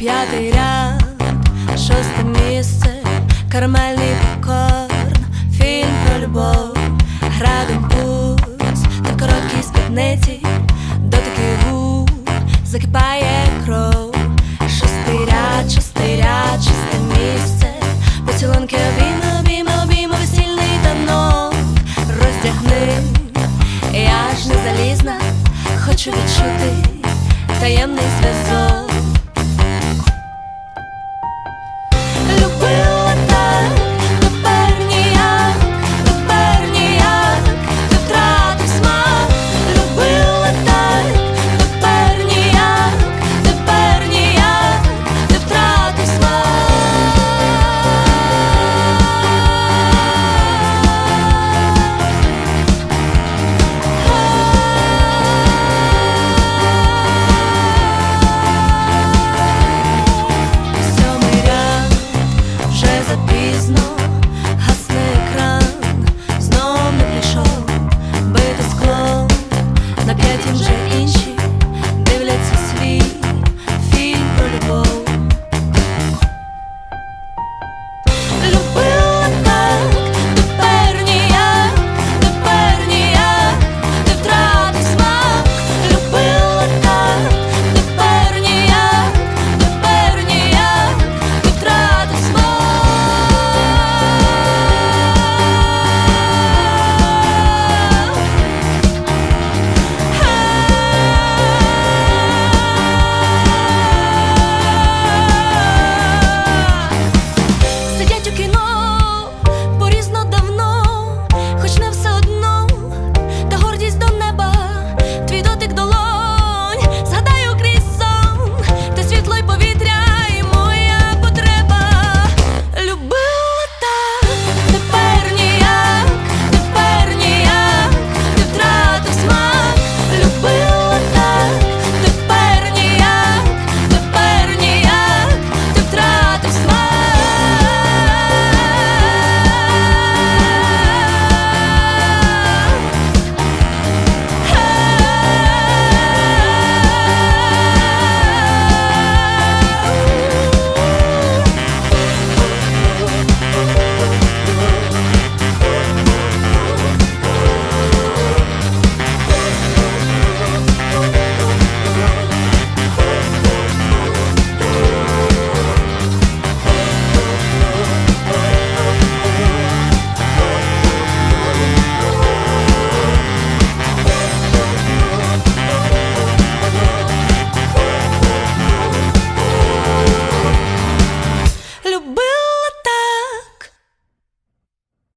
п'ятий ряд, шосте місце, кармельний попкорн, фільм про любов, градом путь на короткій спідниці, дотики губ, закипає кров, шостий ряд, шостий ряд, шосте місце, поцілунки обійми, обійми, обійми, весільний танок, роздягни, я ж не залізна, хочу відчути таємний зв'язок.